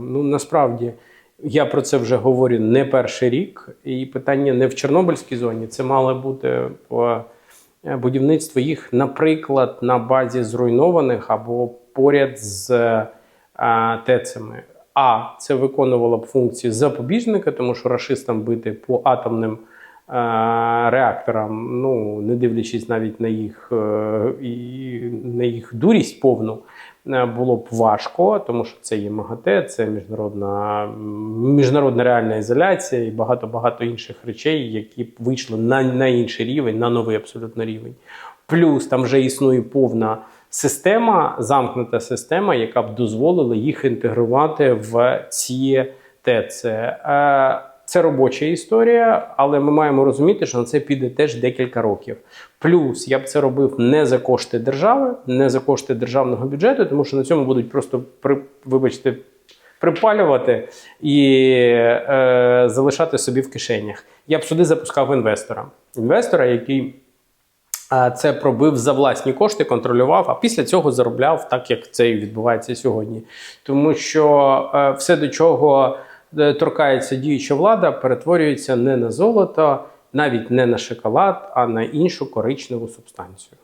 Ну насправді я про це вже говорю не перший рік, і питання не в Чорнобильській зоні. Це мало бути е, будівництво їх, наприклад, на базі зруйнованих або поряд з тецями. ТЕЦами. А це виконувало б функцію запобіжника, тому що рашистам бити по атомним е, реакторам, ну не дивлячись навіть на їх, е, на їх дурість повну, е, було б важко, тому що це є МАГАТЕ, це міжнародна, міжнародна реальна ізоляція і багато багато інших речей, які б вийшли на, на інший рівень, на новий абсолютно рівень. Плюс там вже існує повна система, замкнута система, яка б дозволила їх інтегрувати в ці ТЕЦ. Е, Це робоча історія, але ми маємо розуміти, що на це піде теж декілька років. Плюс я б це робив не за кошти держави, не за кошти державного бюджету, тому що на цьому будуть просто при, вибачте. Припалювати і е, залишати собі в кишенях. Я б сюди запускав інвестора. Інвестора, який а це пробив за власні кошти, контролював, а після цього заробляв так, як це і відбувається сьогодні. Тому що е, все, до чого е, торкається діюча влада, перетворюється не на золото, навіть не на шоколад, а на іншу коричневу субстанцію.